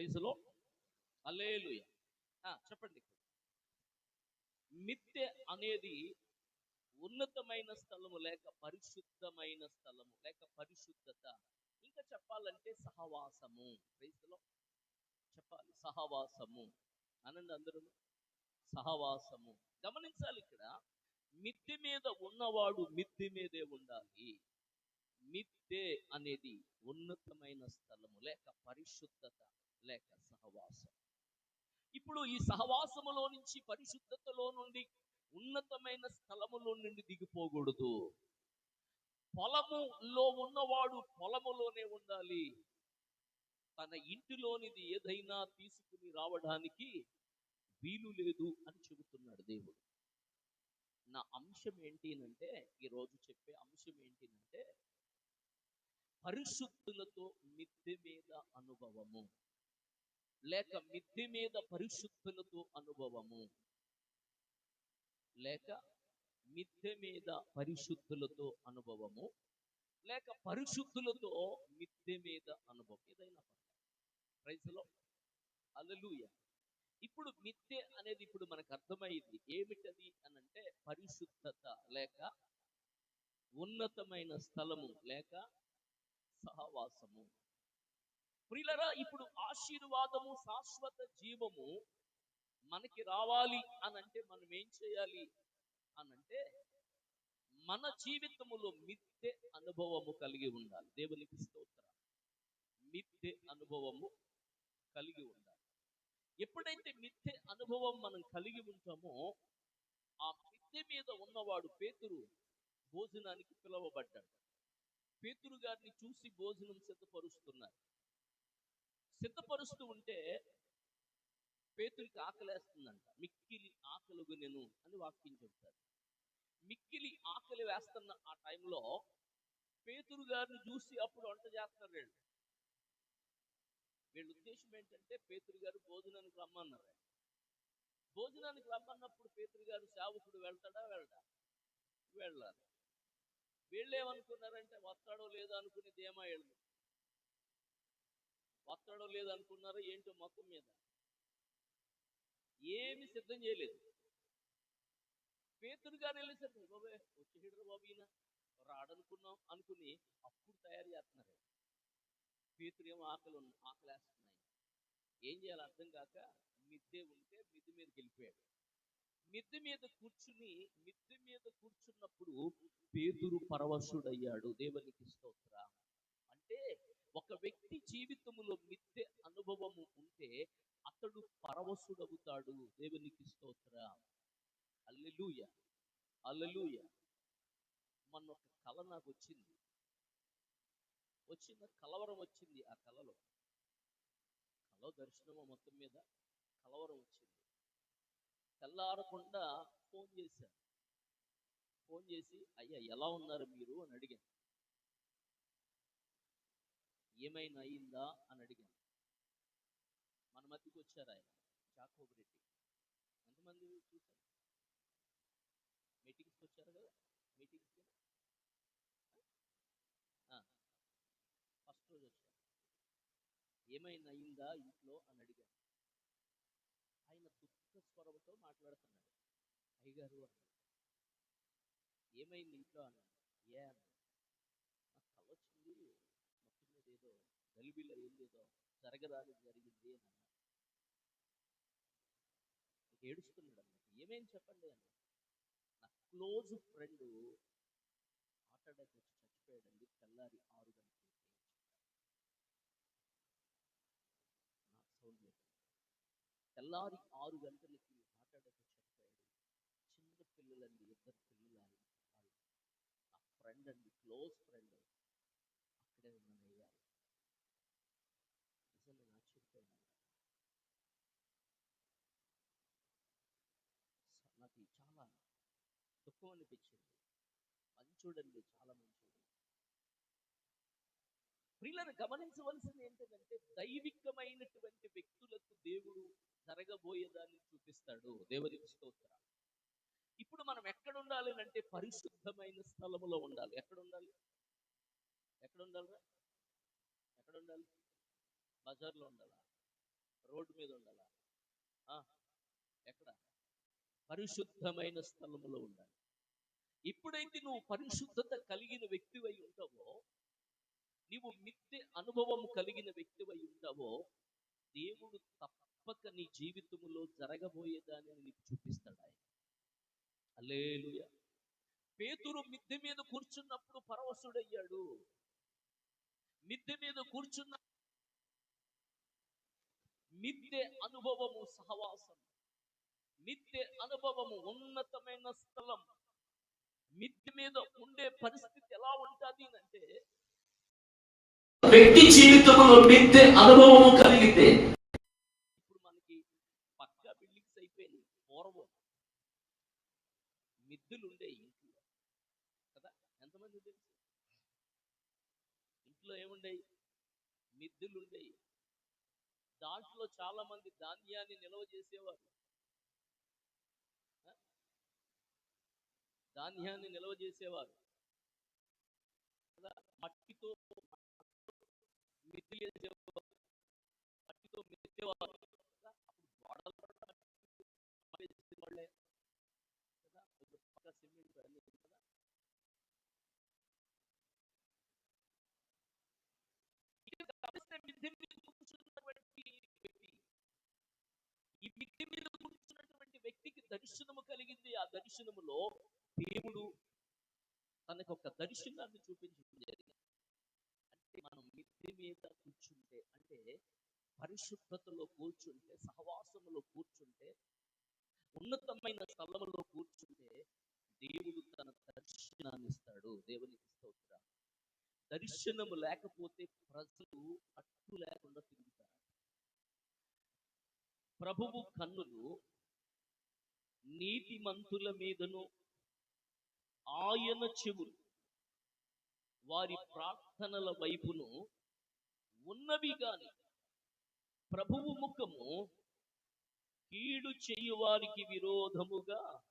ప్రైజ్లో alleluia ah, చెప్పండి. మిత్తె అనేది ఉన్నతమైన స్థలము లేక పరిశుద్ధమైన స్థలము లేక పరిశుద్ధత. ఇంకా చెప్పాలంటే సహవాసము. ప్రైజ్లో చెప్పాలి. సహవాసము. అనండి అందరూ. సహవాసము. గమనించాలి ఇక్కడ. మిద్దె మీద ఉన్నవాడు మిద్దె మీదే ఉండాలి. మిద్దె అనేది ఉన్నతమైన స్థలము లేక పరిశుద్ధత. లేక సహవాసం. ఇప్పుడు ఈ సహవాసములో నుంచి పరిశుద్ధతలో నుండి ఉన్నతమైన స్థలములో నుండి దిగిపోకూడదు. పొలములో ఉన్నవాడు పొలములోనే ఉండాలి. తన ఇంటిలోనిది ఏదైనా తీసుకుని రావడానికి వీలు లేదు అని చెబుతున్నాడు దేవుడు. నా అంశం ఏంటినంటే ఈరోజు చెప్పే అంశం ఏంటినంటే పరిశుద్ధులతో మిద్దె మీద అనుభవము. లేక మిద్ది మీద పరిశుద్ధులతో అనుభవము. లేక మిద్దె మీద పరిశుద్ధులతో అనుభవము. లేక పరిశుద్ధులతో మిద్దె మీద అనుభవం. ఏదైనా ప్రైజ్లో అలలుయ ఇప్పుడు మిద్దె అనేది ఇప్పుడు మనకు అర్థమైంది. ఏమిటది అని అంటే పరిశుద్ధత లేక ఉన్నతమైన స్థలము లేక సహవాసము. ప్రియులరా ఇప్పుడు ఆశీర్వాదము శాశ్వత జీవము మనకి రావాలి అని అంటే మనం ఏం చేయాలి అని అంటే మన జీవితములో మిద్దె అనుభవము కలిగి ఉండాలి. దేవునికి స్తోత్ర. మిద్దె అనుభవము కలిగి ఉండాలి. ఎప్పుడైతే మిద్దె అనుభవం మనం కలిగి ఉంటామో ఆ మిద్దె మీద ఉన్నవాడు పేతురు భోజనానికి పిలువబడ్డాడు. పేతురు గారిని చూసి భోజనం సిద్ధపరుస్తున్నారు. సిద్ధపరుస్తూ ఉంటే పేతురికి ఆకలేస్తుందంట. మిక్కిలి ఆకలుగు నేను అని వాక్యం చెబుతారు. మిక్కిలి ఆకలి వేస్తున్న ఆ టైంలో పేతురు గారిని చూసి అప్పుడు వంట చేస్తారు వీళ్ళు. వీళ్ళ ఉద్దేశం ఏంటంటే పేతురు గారు భోజనానికి రమ్మన్నారు భోజనానికి రమ్మన్నప్పుడు పేతురు గారు సేవకుడు వెళ్తాడా వెళ్ళడా? వెళ్ళాలి. వీళ్ళు ఏమనుకున్నారంటే వస్తాడో లేదో అనుకుని ధీమా వెళ్ళదు వస్తాడో లేదో అనుకున్నారా ఏంటో మొత్తం మీద ఏమి సిద్ధం చేయలేదు. పేతురు గారు వెళ్ళేసరికి బాబే వచ్చేసాడు బాబు ఈయన. రాడనుకున్నాం అనుకుని అప్పుడు తయారు చేస్తున్నారు. పేతురు ఏమో ఆకలి ఉన్న ఆకలేస్తున్నాయి. ఏం చేయాలి అర్థం కాక మిద్దె ఉంటే మిద్దె మీదకి వెళ్ళిపోయాడు. మిద్దె మీద కూర్చుని మిద్దె మీద కూర్చున్నప్పుడు పేతురు పరవశుడయ్యాడు. దేవునికి స్తోత్ర. అంటే ఒక వ్యక్తి జీవితంలో మిద్దె అనుభవము ఉంటే అతడు పరవశుడవుతాడు. దేవునికి స్తోత్ర. అల్లెలూయ అల్లెలూయ మొన్న ఒక కళ నాకు వచ్చింది వచ్చిన కలవరం వచ్చింది ఆ కళలో కళ దర్శనము మొత్తం మీద? కలవరం వచ్చింది. తెల్లారకుండా ఫోన్ చేశాను ఫోన్ చేసి అయ్యా ఎలా ఉన్నారు మీరు? అని అడిగాను. ఏమైనా అయిందా అని అడిగాను. మన మధ్యకి వచ్చారు ఆయన జాకోబ్ రెడ్డి. ఎంతమంది చూశారు? మీటింగ్స్కి వచ్చారు కదా? మీటింగ్స్కి? ఫస్ట్ రోజు వచ్చారు. ఏమైనా అయిందా ఇంట్లో అని అడిగాను. ఆయన దుఃఖ స్వరంతో మాట్లాడుతున్నాడు. అయ్యగారు అన్నాడు ఏమైంది ఇంట్లో? అన్నాడు. ఏ అన్నాడు నాకు కళ వచ్చింది మొత్తం మీద ఏదో బైబిల్లో ఏం లేదో జరగరాని జరిగింది అని అన్నారు. ఏడుస్తున్నాడు అన్నమాట. ఏమేం చెప్పండి అని. నా క్లోజ్ ఫ్రెండ్ హార్ట్ అటాక్ వచ్చి చచ్చిపోయాడండి తెల్లారి ఆరు గంటలకి నాకు సౌండ్ తెల్లారి ఆరు గంటలకి హార్ట్ అటాక్ వచ్చి చచ్చిపోయాడు చిన్న పిల్లలండి ఇద్దరు పిల్లలు. ఆయన నా ఫ్రెండ్ అండి క్లోజ్ ఫ్రెండ్ అక్కడే ఉన్నాను అయ్యారు నిజంగా నేను ఆశ్చర్యపోయాను స- నాకు చాలా దుఃఖం అనిపించింది మంచోడండి చాలా మంచోడు. ప్రియులను గమనించవలసింది ఏంటంటే దైవికమైనటువంటి వ్యక్తులకు దేవుడు జరగబోయేదాన్ని చూపిస్తాడు దేవుని స్తోత్ర ఇప్పుడు మనం ఎక్కడ ఉండాలి అంటే పరిశుద్ధమైన స్థలములో ఉండాలి. ఎక్కడ ఉండాలి ఎక్కడ ఉండాలిరా ఎక్కడ ఉండాలి బజార్లో ఉండాలా? రోడ్డు మీద ఉండాలా? ఎక్కడ? పరిశుద్ధమైన స్థలములో ఉండాలి. ఎప్పుడైతే నువ్వు పరిశుద్ధత కలిగిన వ్యక్తివై ఉంటావో నీవు మిథ్య అనుభవం కలిగిన వ్యక్తివై ఉంటావో దేవుడు తప్పక నీ జీవితములో జరగబోయేదాన్ని నీకు చూపిస్తాడు ఆయన. అల్లేలుయ పేతురు మిద్దె మీద కూర్చున్నప్పుడు పరవశుడయ్యాడు. మిద్దె మీద కూర్చున్న మిద్దె అనుభవము సహవాసం మిద్దె అనుభవము ఉన్నతమైన స్థలం. మిద్దె మీద ఉండే పరిస్థితి ఎలా ఉంటుంది అంటే వ్యక్తి జీవితంలో మిద్దె అనుభవము కలిగితే ఇప్పుడు మనకి పక్కా బిల్డింగ్స్ అయిపోయినాయి పూర్వం మిద్దెలు ఉండే ఇంట్లో కదా? ఎంతమంది తెలుసు? ఇంట్లో ఏముండేవి మిద్దెలు ఉండేవి దాంట్లో చాలా మంది ధాన్యాన్ని నిల్వ చేసేవారు. ధాన్యాన్ని నిల్వ చేసేవారు. మట్టితో మట్టితో మెత్తేవారు ఈ మీద కూర్చున్నటువంటి వ్యక్తికి దర్శనము కలిగింది. ఆ దర్శనములో దేవుడు తనకు ఒక దర్శనాన్ని చూపించడం జరిగింది. అంటే మనం మిద్దె మీద కూర్చుంటే అంటే పరిశుద్ధతలో కూర్చుంటే సహవాసములో కూర్చుంటే ఉన్నతమైన స్థలములో కూర్చుంటే దేవుడు తన దర్శనాన్ని ఇస్తాడు. దేవునికి స్తోత్ర. దర్శనము లేకపోతే ప్రజలు అట్టు లేకుండా తిరుగుతారు. ప్రభువు కన్నులు నీతిమంతుల మీదను ఆయన చెవులు. వారి ప్రార్థనల వైపును ఉన్నవి గాని ప్రభువు ముఖము కీడు చేయువారికి విరోధముగా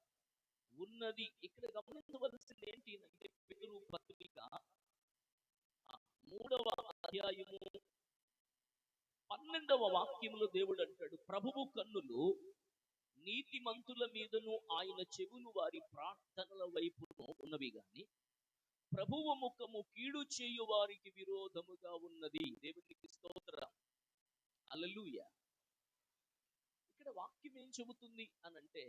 ఉన్నది. ఇక్కడ గమనించవలసింది ఏంటి అంటే పేరు పత్రిక మూడవ అధ్యాయము పన్నెండవ వాక్యములో దేవుడు అంటాడు ప్రభువు కన్నులు నీతిమంతుల మీదను ఆయన చెవులు వారి ప్రార్థనల వైపును ఉన్నవి గాని ప్రభువు ముఖము కీడు చేయు వారికి విరోధముగా ఉన్నది. దేవునికి స్తోత్రం. అలలుయ ఇక్కడ వాక్యం ఏం చెబుతుంది అనంటే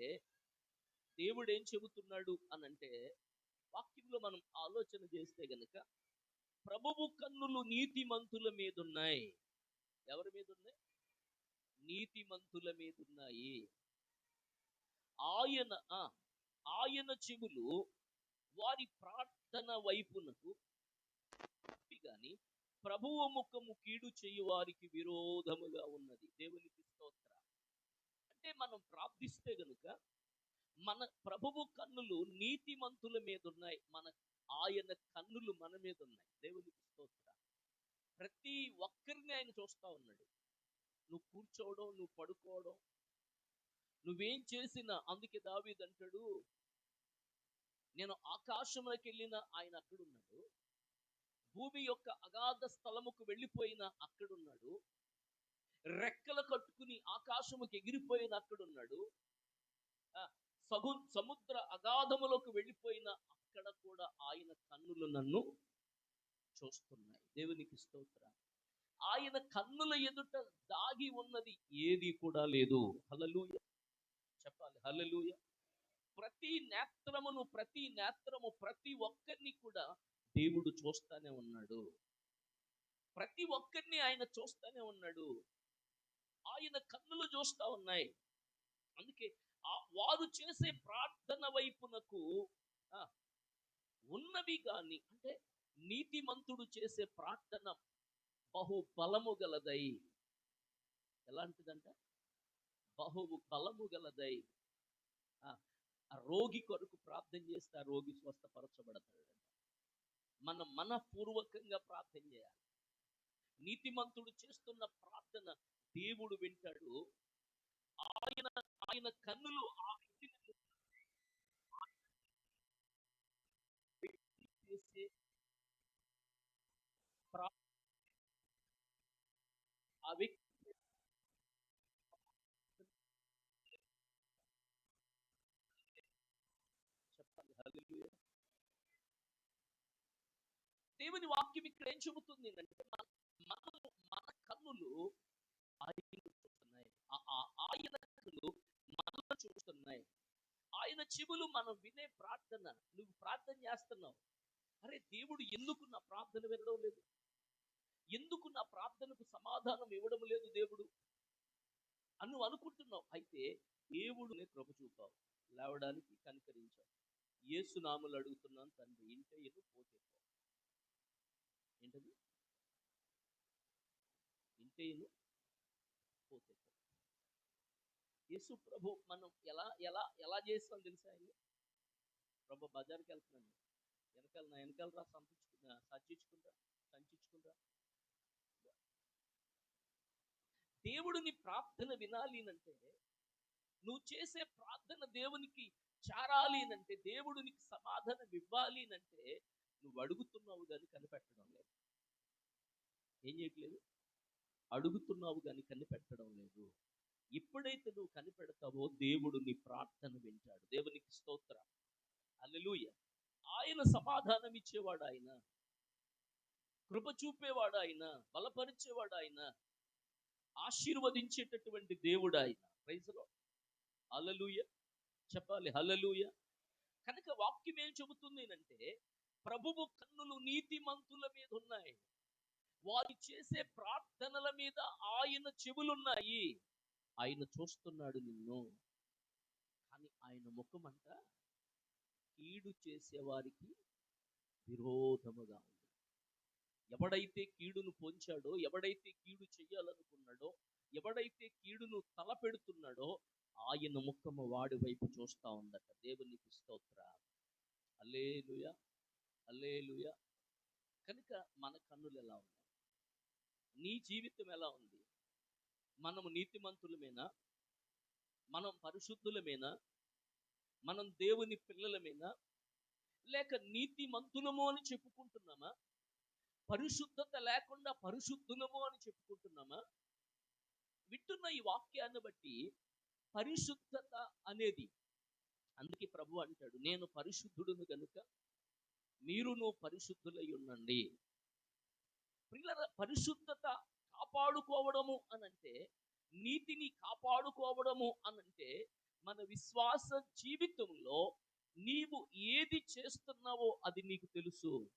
దేవుడు ఏం చెబుతున్నాడు అనంటే వాక్యంలో మనం ఆలోచన చేస్తే గనుక ప్రభువు కన్నులు నీతిమంతుల మీద ఉన్నాయి ఎవరి మీద ఉన్నాయి నీతిమంతుల మీద ఉన్నాయి ఆయన ఆయన చెవులు వారి ప్రార్థన వైపునకు గాని ప్రభువు ముఖము కీడు చేయు వారికి విరోధముగా ఉన్నది. దేవునికి స్తోత్ర. అంటే మనం ప్రార్థిస్తే గనుక మన ప్రభువు కన్నులు నీతిమంతుల మీద ఉన్నాయి. మన ఆయన కన్నులు మన మీద ఉన్నాయి. దేవునికి స్తోత్ర. ప్రతి ఒక్కరిని ఆయన చూస్తా ఉన్నాడు. నువ్వు కూర్చోవడం నువ్వు పడుకోవడం నువ్వేం చేసినా అందుకే దావీదంటాడు నేను ఆకాశంలోకి వెళ్ళిన ఆయన అక్కడున్నాడు భూమి యొక్క అగాధ స్థలముకు వెళ్ళిపోయిన అక్కడున్నాడు రెక్కలు కట్టుకుని ఆకాశముకి ఎగిరిపోయిన అక్కడున్నాడు సగు సముద్ర అగాధములోకి వెళ్ళిపోయిన అక్కడ కూడా ఆయన కన్నులు నన్ను చూస్తున్నాయి. దేవునికి స్తోత్ర. ఆయన కన్నుల ఎదుట దాగి ఉన్నది ఏది కూడా లేదు. హలలుయ చెప్పాలి. హలలుయ ప్రతి నేత్రమును ప్రతి నేత్రము ప్రతి ఒక్కరిని కూడా దేవుడు చూస్తానే ఉన్నాడు. ప్రతి ఒక్కరిని ఆయన చూస్తానే ఉన్నాడు. ఆయన కన్నులు చూస్తా ఉన్నాయి. అందుకే ఆ వారు చేసే ప్రార్థన వైపునకు ఉన్నవి కానీ అంటే నీతిమంతుడు చేసే ప్రార్థన బహు బలము గలదై. ఎలాంటిదంట బహు బలము గలదై ఆ, రోగి కొరకు ప్రార్థన చేస్తే ఆ రోగి స్వస్థపరచబడతాడు మనం మనపూర్వకంగా ప్రార్థన చేయాలి. నీతిమంతుడు చేస్తున్న ప్రార్థన దేవుడు వింటాడు. ఆయన ఆయన కన్నులు ఆ వ్యక్తిని చూస్తాయి. వ్యక్తి చేసే ప్రా- ఆ వ్యక్తి దేవుని వాక్యం ఇక్కడ ఏం చెబుతుంది అంటే మన మనము మన కన్నులు ఆయన చూస్తున్నాయి. ఆయన కన్నులు మనల్ని చూస్తున్నాయి. ఆయన చెవులు మనం వినే ప్రార్థన నువ్వు ప్రార్థన చేస్తున్నావు. అరే దేవుడు ఎందుకు నా ప్రార్థన వినడం లేదు? ఎందుకు నా ప్రార్థనకు సమాధానం ఇవ్వడం లేదు దేవుడు? అని నువ్వు అనుకుంటున్నావు. అయితే దేవుడునే కృప చూపావు. లేవడానికి కనికరించావు. ఏసునాములు అడుగుతున్నాను తండ్రి ఇంటే ఎను పోతే పో. ఏంటది? ఇంతేను పోతే యేసు ప్రభు మనం ఎలా ఎలా ఎలా చేస్తాం తెలుసా ఆయన? ప్రభు బజార్కి వెళ్తున్నాను వెనకాల నా వెనకాల రా సంపించుకుంటా సర్చించుకుంటా సంచించుకుంటా దేవుడిని ప్రార్థన వినాలి అంటే నువ్వు చేసే ప్రార్థన దేవునికి చారాలి అంటే దేవుడు నీకు సమాధానం ఇవ్వాలి అంటే నువ్వు అడుగుతున్నావు కానీ కనిపెట్టడం లేదు. ఏం చేయట్లేదు? అడుగుతున్నావు కానీ కనిపెట్టడం లేదు. ఎప్పుడైతే నువ్వు కనిపెడతావో దేవుడు నీ ప్రార్థన వింటాడు. దేవునికి స్తోత్ర. అల్లెలూయ ఆయన సమాధానం ఇచ్చేవాడు ఆయన కృప చూపేవాడు ఆయన బలపరిచేవాడు ఆయన ఆశీర్వదించేటటువంటి దేవుడు ఆయన ప్రైజ్లో హల్లెలూయ. చెప్పాలి హలలుయ కనుక వాక్యం ఏం చెబుతుంది అంటే ప్రభువు కన్నులు నీతిమంతుల మీద ఉన్నాయి. వారు చేసే ప్రార్థనల మీద ఆయన చెవులున్నాయి. ఆయన చూస్తున్నాడు నిన్ను. కానీ ఆయన ముఖం అంట కీడు చేసేవారికి విరోధముగా ఉంది. ఎవడైతే కీడును పొంచాడో ఎవడైతే కీడు చెయ్యాలనుకున్నాడో ఎవడైతే కీడును తలపెడుతున్నాడో ఆయన ముఖము వాడి వైపు చూస్తా ఉందట. దేవునికి స్తోత్ర. అల్లేలుయా అల్లేలుయ కనుక మన కన్నులు ఎలా ఉన్నాయి? నీ జీవితం ఎలా ఉంది? మనము నీతిమంతులమేనా? మనం పరిశుద్ధులమేనా? మనం దేవుని పిల్లలమేనా? లేక నీతిమంతులము అని చెప్పుకుంటున్నామా? పరిశుద్ధత లేకుండా పరిశుద్ధులము అని చెప్పుకుంటున్నామా? వింటున్న ఈ వాక్యాన్ని బట్టి పరిశుద్ధత అనేది అందుకే ప్రభు అంటాడు నేను పరిశుద్ధుడును కనుక మీరును పరిశుద్ధులై ఉండండి పిల్లల పరిశుద్ధత కాపాడుకోవడము అనంటే నీతిని కాపాడుకోవడము అనంటే మన విశ్వాస జీవితంలో నీవు ఏది చేస్తున్నావో అది నీకు తెలుసు.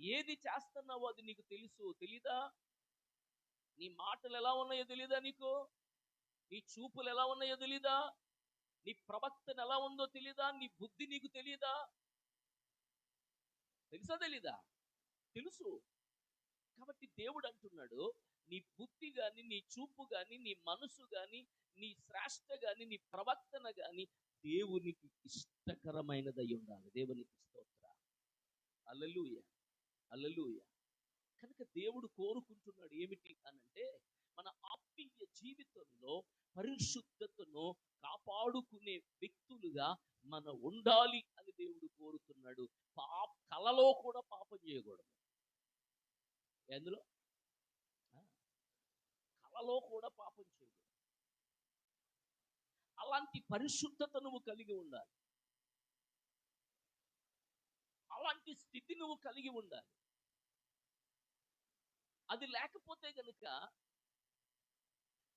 ఏది చేస్తున్నావో అది నీకు తెలుసు. తెలీదా? నీ మాటలు ఎలా ఉన్నాయో తెలీదా నీకు? నీ చూపులు ఎలా ఉన్నాయో తెలీదా? నీ ప్రవక్తన ఎలా ఉందో తెలీదా? నీ బుద్ధి నీకు తెలీదా? తెలుసా తెలీదా? తెలుసు. కాబట్టి దేవుడు అంటున్నాడు నీ బుద్ధి గాని నీ చూపు గాని నీ మనసు గాని నీ శ్రేష్ట గాని నీ ప్రవర్తన గాని దేవునికి ఇష్టకరమైనదై ఉండాలి. దేవునికి స్తోత్ర. అల్లలుయ అల్లలుయ కనుక దేవుడు కోరుకుంటున్నాడు ఏమిటి అనంటే జీవితంలో పరిశుద్ధతను కాపాడుకునే వ్యక్తులుగా మనం ఉండాలి అని దేవుడు కోరుతున్నాడు. పాప కలలో కూడా పాపం చేయకూడదు. ఎందులో? కలలో కూడా పాపం చేయకూడదు. అలాంటి పరిశుద్ధత నువ్వు కలిగి ఉండాలి. అలాంటి స్థితి నువ్వు కలిగి ఉండాలి. అది లేకపోతే కనుక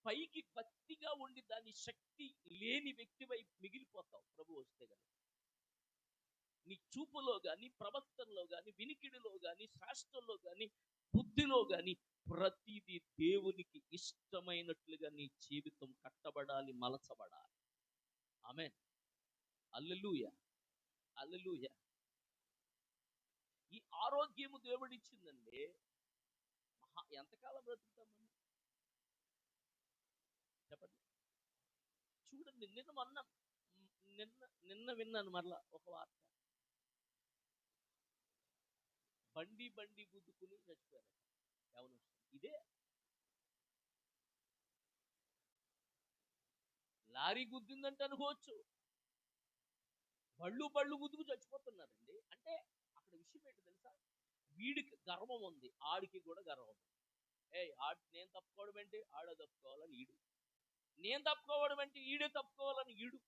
పైకి భక్తిగా ఉండి దాని శక్తి లేని వ్యక్తివై మిగిలిపోతావు. ప్రభు వస్తే కనుక నీ చూపులో గాని ప్రవర్తనలో గాని వినికిడిలో గాని శాస్త్రంలో గాని బుద్ధిలో గాని ప్రతిదీ దేవునికి ఇష్టమైనట్లుగా నీ జీవితం కట్టబడాలి మలచబడాలి. ఆమె అల్లెలూయ అల్లెలూయ ఈ ఆరోగ్యము దేవుడిచ్చిందండి మహా ఎంతకాలం బ్రతుకుతాం మనం చెప్పండి చూడండి నిన్న మొన్న నిన్న నిన్న విన్నాను మరలా ఒక వార్త. బండి బండి గుద్దుకుని చచ్చిపోయారు ఎవరు ఇదే. లారీ గుద్దిందంటే అనుకోవచ్చు. బళ్ళు బళ్ళు గుద్దుకు చచ్చిపోతున్నారండి. అంటే అక్కడ విషయం ఏంటి తెలుసా? వీడికి గర్వం ఉంది. ఆడికి కూడా గర్వం ఉంది. ఏ ఆడి నేను తప్పుకోవడం ఏంటి? ఆడ తప్పుకోవాలని వీడు నేను తప్పుకోవడం అంటే ఈడే తప్పుకోవాలని ఈడు.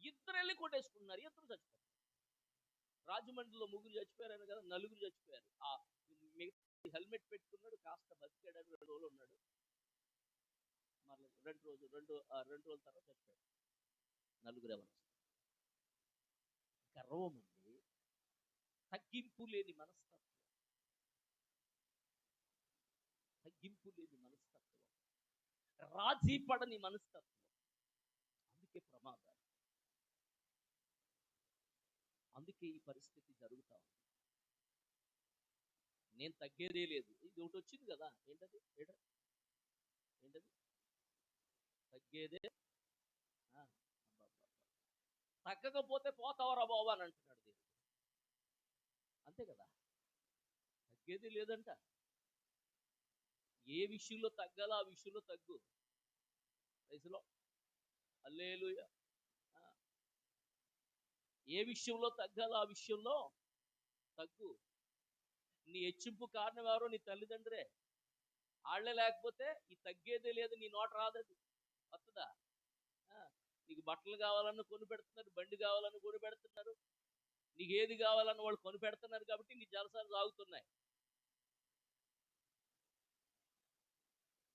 ఇద్దరు వెళ్ళి కొట్టేసుకున్నారు. ఇద్దరు చచ్చిపోయారు. రాజమండ్రిలో ముగ్గురు చచ్చిపోయారు కదా నలుగురు చచ్చిపోయారు. ఆ హెల్మెట్ పెట్టుకున్నాడు కాస్త బతికాడని రెండు రోజులు ఉన్నాడు. మళ్ళీ రెండు రోజులు రెండు రెండు రోజుల తర్వాత చచ్చిపోయాడు. నలుగురు ఎవరు గర్వం ఉంది. తగ్గింపు లేని మనస్తత్వం. తగ్గింపు లేని మనస్తత్వం. రాజీ పడని మనస్తత్వం. అందుకే ప్రమాదాలు. అందుకే ఈ పరిస్థితి జరుగుతా ఉంది. నేను తగ్గేదే లేదు. ఇది ఒకటి వచ్చింది కదా. ఏంటది? ఏంటది? తగ్గేదే? తగ్గకపోతే పోతావరా బాబు అని అంటున్నాడు దేవుడు. అంతే కదా? తగ్గేది లేదంట. ఏ విషయంలో తగ్గాలో ఆ విషయంలో తగ్గు. వయసులో అల్లేలు ఏ విషయంలో తగ్గాలో ఆ విషయంలో తగ్గు. నీ హెచ్చింపు కారణం ఎవరో నీ తల్లిదండ్రే. వాళ్ళే లేకపోతే ఈ తగ్గేదే లేదు నీ నోట రాదది. వస్తుందా నీకు బట్టలు కావాలన్న కొని పెడుతున్నారు బండి కావాలని కొని పెడుతున్నారు. నీకు ఏది కావాలన్న వాళ్ళు కొని పెడుతున్నారు కాబట్టి నీ జలసాలు సాగుతున్నాయి.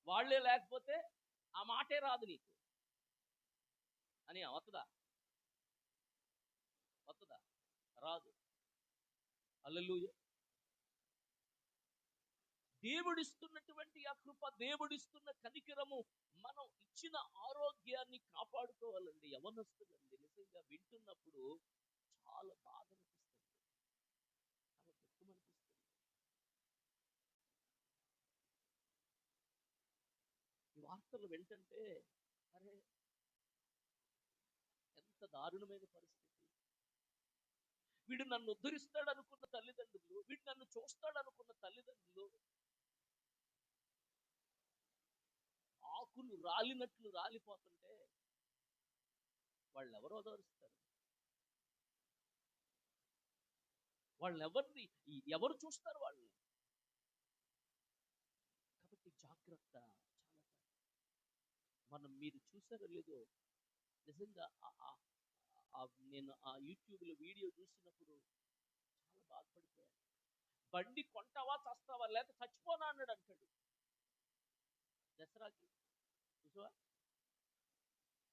వాళ్ళే లేకపోతే ఆ మాటే రాదు నీకు. అని వస్తుందా వస్తుందా రాదు. అల్లెలు దేవుడిస్తున్నటువంటి ఆ కృప దేవుడిస్తున్న కనికరము మనం ఇచ్చిన ఆరోగ్యాన్ని కాపాడుకోవాలండి. యవనస్తులండి. నిజంగా వింటున్నప్పుడు చాలా బాధ అనిపిస్తుంది చాలా దుఃఖం అనిపిస్తుంది ఈ వార్తలు వెళ్తుంటే అరే ఎంత దారుణమైన పరిస్థితి. వీడు నన్ను ఉద్ధరిస్తాడు అనుకున్న తల్లిదండ్రులు వీడు నన్ను చూస్తాడు అనుకున్న తల్లిదండ్రులు ఆకులు రాలినట్లు రాలిపోతుంటే వాళ్ళు ఎవరు ఓదారుస్తారు వాళ్ళని ఎవరిని ఎవరు చూస్తారు వాళ్ళని? కాబట్టి జాగ్రత్త. మనం మీరు చూసారో లేదో నిజంగా నేను ఆ యూట్యూబ్లో వీడియో చూసినప్పుడు చాలా బాధపడిపోయాను. బండి కొంటావా చస్తావా లేక చచ్చిపోనా అన్నాడు అంటాడు. దసరాకి చూసావా?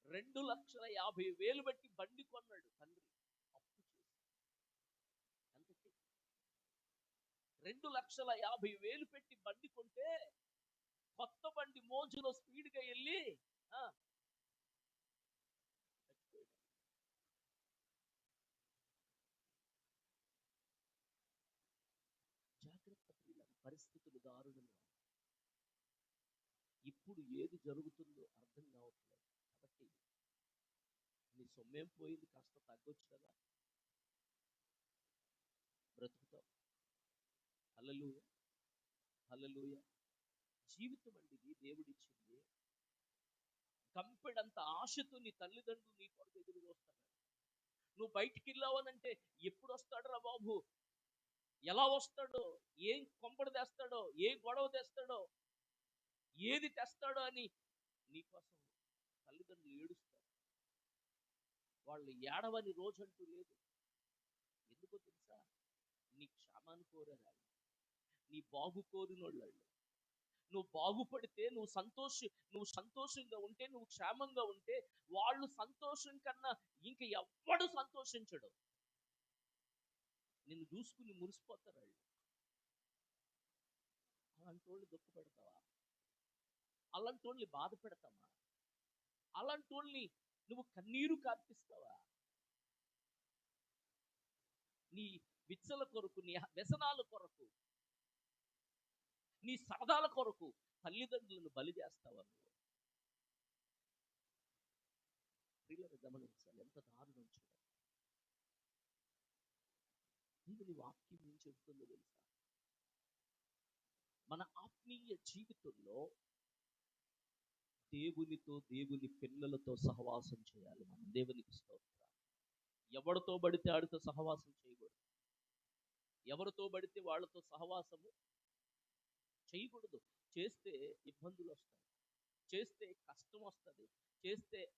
రెండు లక్షల యాభై వేలు బట్టి బండి కొన్నాడు తండ్రి. అప్పు చేసి ఎంతకి రెండు లక్షల యాభై వేలు పెట్టి బండి కొంటే కొత్త బండి మోజులో స్పీడ్గా వెళ్ళి జాగ్రత్త పరిస్థితులు దారుణంగా ఇప్పుడు ఏది జరుగుతుందో అర్థం కావట్లేదు. కాబట్టి నీ సొమ్మేం పోయింది? కాస్త తగ్గొచ్చు కదా. బ్రతుకుతావు. హలలుయ హలలుయ జీవితం అండి దేవుడిచ్చింది. కంపెడంత ఆశతో నీ తల్లిదండ్రులు నీ కొరకు ఎదురు చూస్తున్నారు. నువ్వు బయటికి వెళ్ళావనంటే ఎప్పుడు వస్తాడురా బాబు? ఎలా వస్తాడో? ఏం కొంపడు తెస్తాడో? ఏ గొడవ తెస్తాడో? ఏది తెస్తాడో అని నీకోసం తల్లిదండ్రులు ఏడుస్తారు. వాళ్ళు ఏడవని రోజంటూ లేదు. ఎందుకో తెలుసా? నీ క్షమాన్ని కోరారు నీ బాగు కోరినోళ్ళు వాళ్ళు. నువ్వు బాగుపడితే నువ్వు సంతోష నువ్వు సంతోషంగా ఉంటే నువ్వు క్షేమంగా ఉంటే వాళ్ళు సంతోషం కన్నా ఇంక ఎవ్వడు సంతోషించడు. నిన్ను చూసుకుని మురిసిపోతారు వాళ్ళు. అలాంటి వాళ్ళు దుఃఖపెడతావా? అలాంటి వాళ్ళని బాధ పెడతావా? అలాంటి వాళ్ళని నువ్వు కన్నీరు కార్పిస్తావా నీ విచ్చల కొరకు నీ వ్యసనాల కొరకు నీ సరదాల కొరకు తల్లిదండ్రులను బలి చేస్తావా నువ్వు స్త్రీలను గమనించాలి. ఎంత దారుణం చూడాలి దేవుని వాక్యం ఏం చెబుతుందో తెలుసా? మన ఆత్మీయ జీవితంలో దేవునితో దేవుని పిల్లలతో సహవాసం చేయాలి మనం. దేవునికి స్తోత్రం. ఎవరితో పడితే ఆడితో సహవాసం చేయకూడదు. ఎవరితో పడితే వాళ్ళతో సహవాసము చేయకూడదు. చేస్తే ఇబ్బందులు వస్తాయి. చేస్తే కష్టం వస్తుంది. చేస్తే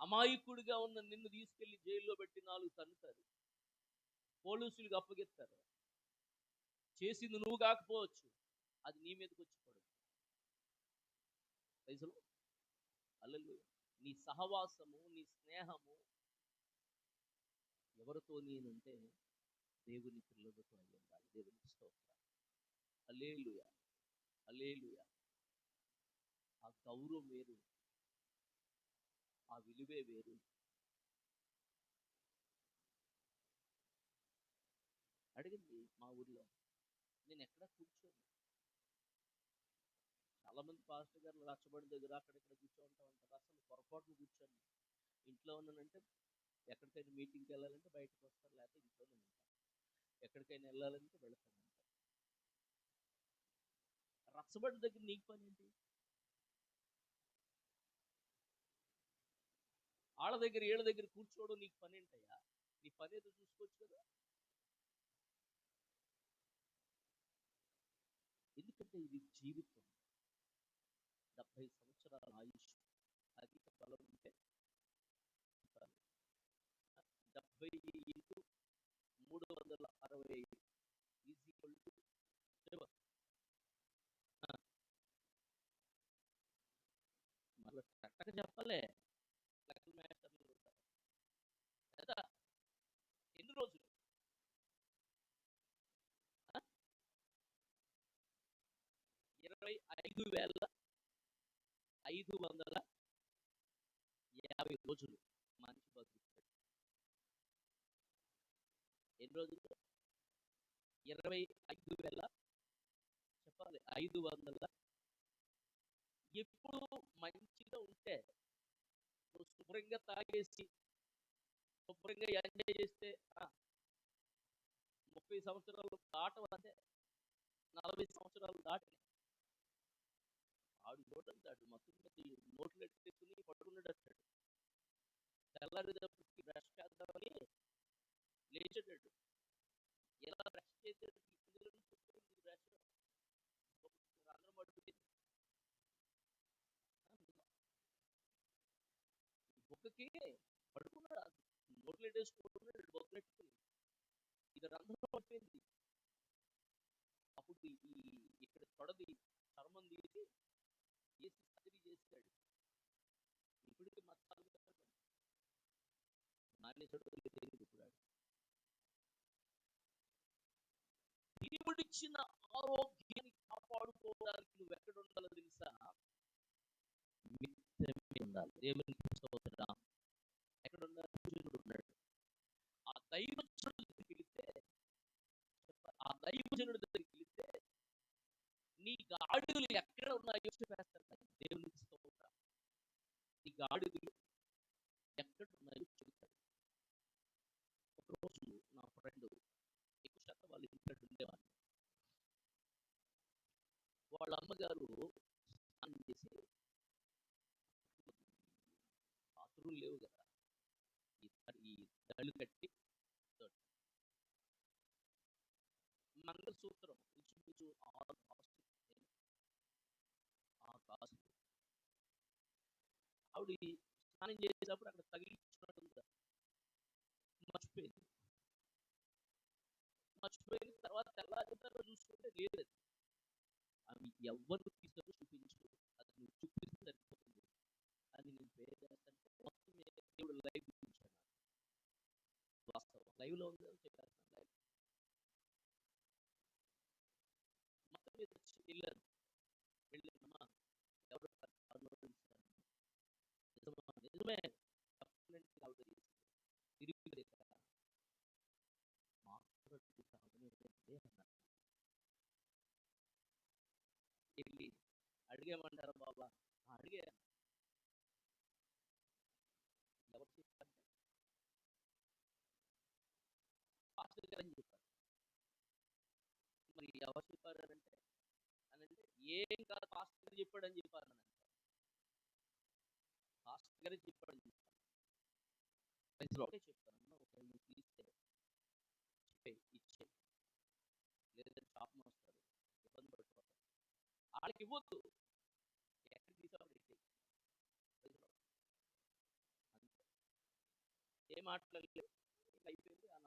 అమాయకుడిగా ఉన్న నిన్ను తీసుకెళ్ళి జైల్లో పెట్టి నాలుగు తన్నుతారు. పోలీసులకు అప్పగిస్తారు. చేసింది నువ్వు కాకపోవచ్చు. అది నీ మీదకి వచ్చి పడదు. పైసలు అల్లలు నీ సహవాసము నీ స్నేహము ఎవరితో నేనంటే దేవుని పిల్లలతో అయి ఉండాలి దేవుని స్తోత్రం. అలేలుయ అలేలుయ ఆ గౌరవం వేరు. ఆ విలువే వేరు. అడిగింది మా ఊర్లో. నేను ఎక్కడ కూర్చోను. చాలా మంది పాస్టర్ గారు రచ్చబడి దగ్గర అక్కడిక్కడ కూర్చోంటా ఉంటారు అసలు పొరపాటును కూర్చోను. ఇంట్లో ఉన్నానంటే ఎక్కడికైనా మీటింగ్కి వెళ్ళాలంటే బయటకు వస్తారు లేకపోతే ఇంట్లో ఎక్కడికైనా వెళ్ళాలంటే వెళతానంట. రచ్చబడి దగ్గర నీకు పని ఏంటి? వాళ్ళ దగ్గర వీళ్ళ దగ్గర కూర్చోవడం నీకు పని ఏంటయ్యా? నీ పని ఏదో చూసుకోవచ్చు కదా? ఎందుకంటే ఇది జీవితం. డెబ్బై సంవత్సరాల ఆయుష్. అధిక బలం ఉంటే డెబ్బై కరెక్ట్గా చెప్పాలి. లెక్కల మాస్టర్లు ఉంటారు. ఎంత ఎన్ని రోజులు? ఇరవై ఐదు వేల ఐదు వందల యాభై రోజులు మంచి బతుకుతాడు. ఎన్ని రోజులు? ఇరవై ఐదు వేల చెప్పాలి. ఐదు వందల ఎప్పుడు మంచిగా ఉంటే నువ్వు శుభ్రంగా తాగేసి శుభ్రంగా ఎంజాయ్ చేస్తే ముప్పై సంవత్సరాలు దాటవంటే నలభై సంవత్సరాలు దాటిన. ఆడు నోటంటాడు మొత్తం మీద నోట్లు ఎట్టుకుని పట్టుకున్నాడు అంటాడు. తెల్లారిదప్పటికి బ్రష్ చేద్దామని లేచేటాడు ఎలా బ్రష్ చేసేది ఇందులో నుంచి వస్తుంది బ్రష్ అందరం పట్టుకుంది బొక్కకి పడుకున్నాడు. నోట్లు ఎట్టేసుకుంటున్నాడు బొక్కలు ఇది రంధ్రం పట్టింది అప్పుడు ఈ ఇక్కడ తొడది చర్మం తీసి వేసి సర్జరీ చేస్తాడు ఇప్పటికి మతాలు మానేశాడు తెలియదు ఇప్పుడు దేవుడిచ్చిన ఆరోగ్యాన్ని కాపాడుకోవడానికి నువ్వు ఎక్కడ ఉండాలో తెలుసా? మిత్రమే ఉండాలి. దేవునికి స్తోత్రం ఎక్కడ ఉండాలి దేవుడు ఉన్నాడు ఆ దైవజనుడి దగ్గరికి వెళితే ఆ దైవజనుడి దగ్గరికి వెళితే నీ గాడిదలు ఎక్కడ ఉన్నాయో చెప్పేస్తారు దేవునికి స్తోత్రం నీ గాడిదలు ఎక్కడ ఉన్నాయో చెబుతాడు ఒకరోజు నా ఫ్రెండ్ ఎక్కువ శాతం వాళ్ళ ఇంట్లో ఉండేవాళ్ళు వాళ్ళ అమ్మగారు స్నానం చేసి బాత్రూమ్ లేవు కదా ఈ ఈ దళ్ళు కట్టి సూత్రం. ఇంచుమించు ఆరు కాసులు ఆరు కాసులు ఆవిడ స్నానం చేసేటప్పుడు అక్కడ తగిలించుకున్నట్టు మర్చిపోయింది. మర్చిపోయిన తర్వాత తెల్లారి చూసుకుంటే లేదు అవి ఎవరు తీసుకొని చూపించు అది నువ్వు చూపిస్తే సరిపోతుంది. అది నేను పేరు చేస్తానంటే మొత్తం దేవుడు లైవ్ చూపించాను వాస్తవం. లైవ్లో ఉంది అని చెప్పేస్తాను లైవ్ మొత్తం మీద వచ్చి వెళ్ళాను వెళ్ళానమ్మా ఎవరు అనుభవించారు నిజమా నిజమే తప్పనంటే ఆవిడ చేసింది. తిరిగి లేక మాట్లాడుతూ సాగనివ్వండి అన్నారు. వెళ్ళి అడిగేమంటారా బాబా అడిగే ఎవరు చెప్పారు పాస్టర్ గారు అని చెప్పారు మరి ఎవరు చెప్పారు అని అంటే అని అంటే ఏం కాదు పాస్టర్ గారు చెప్పాడు అని చెప్పారు అని పాస్టర్ గారే చెప్పాడు చెప్తాను. తీస్తే ఇచ్చే. లేదంటే షాప్ వస్తారు ఇబ్బంది పడిపోతారు వాళ్ళకి ఇవ్వద్దు. ఎక్కడ అంతే ఏ మాట్లాడలేదు. అయిపోయింది. ఆ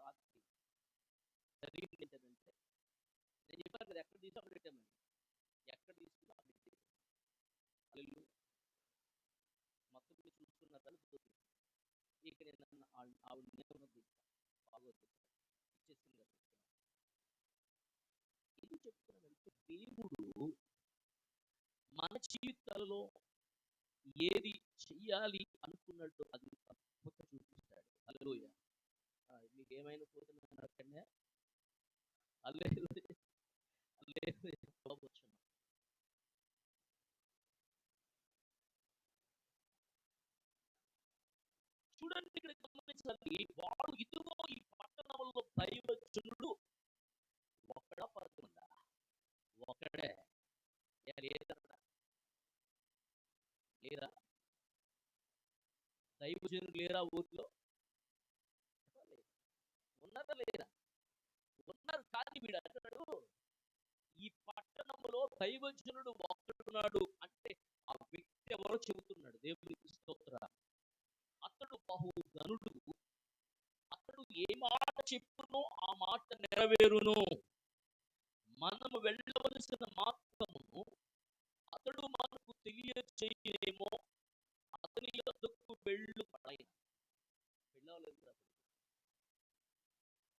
రాత్రి జరిగింది ఏంటంటే నేను చెప్పాను కదా ఎక్కడ తీసి అక్కడ పెట్టామని ఎక్కడ తీసుకున్నా అక్కడ పెట్టాను హల్లెలూయా. మొత్తం మీరు చూసుకున్న తలుపు ఇక నేను నన్ను ఆవిడ ఆవిడ నేర్చుకున్నది బాగోదు ఇచ్చేసింది కదా ఇది చెప్తున్నానంటే దేవుడు మన జీవితాలలో ఏది చెయ్యాలి అనుకున్నట్టు అది కొత్త చూపిస్తాడు. అల్లుయ మీకు ఏమైనా పోతున్నా అక్కడనే అల్లే అల్లే వచ్చాను చూడండి ఇక్కడ గమనించాలి వాడు ఇదిగో ఈ పట్టణంలో దైవజనుడు. ఒక్కడా పడుతుందా ఒకడే లేదన్న లేరా దైవజనుడు లేరా ఊర్లో? ఉన్నారా లేరా ఉన్నారు కాదు వీడు అంటున్నాడు ఈ పట్టణంలో దైవజనుడు వాడుతున్నాడు అంటే ఆ వ్యక్తి ఎవరో చెబుతున్నాడు దేవుడికి స్తోత్ర. అతడు బహు ధనుడు. అతడు ఏ మాట చెప్పునో ఆ మాట నెరవేరును. మనము వెళ్ళవలసిన మార్గమును అతడు మన తెలియచేయలేమో అతని యొద్దకు వెళ్ళు పడైన వెళ్ళవలేదు కదా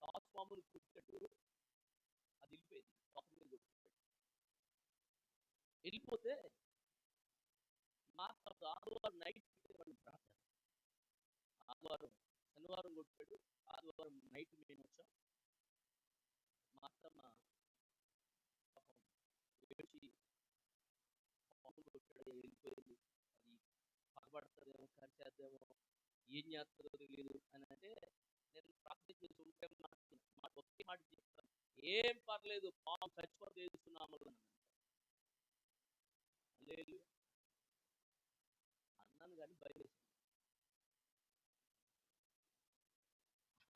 అతడు. కుట్టాడు. అది వెళ్ళిపోయింది. పాపం వెళ్ళిపోతే మాకు ఆదివారం నైట్ వాళ్ళు ప్రార్థన ఆదివారం శనివారం కొట్టాడు. ఆదివారం నైట్ మేము వచ్చాం. మా అత్తమ్మ పాపం ఏడ్చి పాపం కొట్టాడు వెళ్ళిపోయింది అది పగబడుతుందేమో కరిచేద్దేమో ఏం చేస్తుందో తెలియదు అని అంటే నేను ప్రార్థన చేసి ఉంటే మాట ఒకే మాట చెప్తాను. ఏం పర్లేదు పాపం చచ్చిపోతే వేస్తున్నాము లేదు అన్నాను కానీ భయం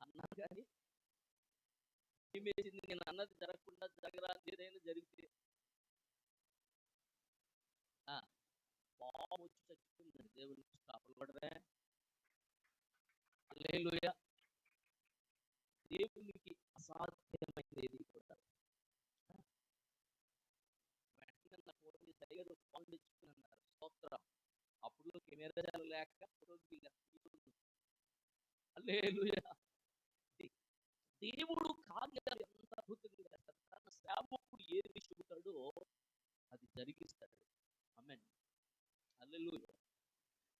అన్నాను కానీ భయమేసింది. నేను అన్నది జరగకుండా జరగరాదు ఏదైనా జరిగితే. పాము వచ్చి చచ్చిపోయింది దేవుని కాపలు పడరే. హల్లెలూయా. దేవునికి అసాధ్యమైనది కూడా. వెంటనే ఫోన్ స్తోత్రం. అప్పుడు కెమెరాలు లేక ఫోటోలు దేవుడు కార్యాలు ఎంత అద్భుతంగా చేస్తాడు. తన సేవకుడు ఏది చెబుతాడో అది జరిగిస్తాడు. అమ్మే హల్లెలూయా.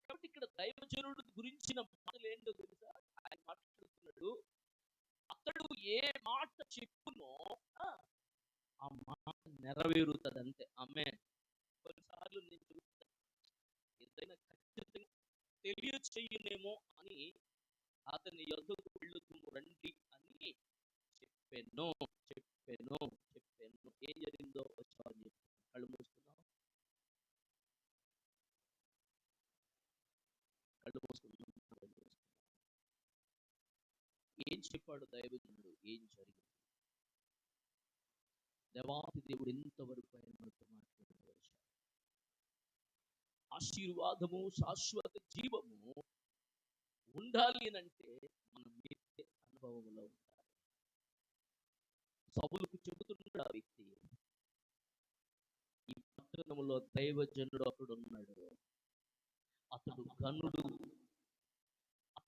కాబట్టి ఇక్కడ దైవజనుడు గురించిన మాటలు ఏంటో తెలుసా? ఆయన మాట్లాడుతున్నాడు అతడు ఏ మాట చెప్పునో ఆ, మాట నెరవేరుతుంది అంతే ఆమె కొన్నిసార్లు నేను చూస్తాను ఏదైనా ఖచ్చితంగా తెలియచేయునేమో అని అతని యొద్దకు వెళ్ళుతూ రండి అని చెప్పాను చెప్పాను చెప్పాను. ఏం చెప్పాడు దైవజనుడు ఏం జరిగింది? దేవాతి దేవుడు ఎంతవరకు ఆయన మనతో మాట్లాడారు ఆశీర్వాదము శాశ్వత జీవము ఉండాలి అని అంటే మనం మీరే అనుభవంలో ఉండాలి. సభలకు చెబుతున్నాడు ఆ వ్యక్తి ఈ పట్టణంలో దైవజనుడు అక్కడ ఉన్నాడు అతడు గనుడు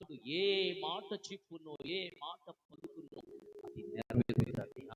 ये मात चिपुनो ये मात पुदुनो अति नर्वेदी रहती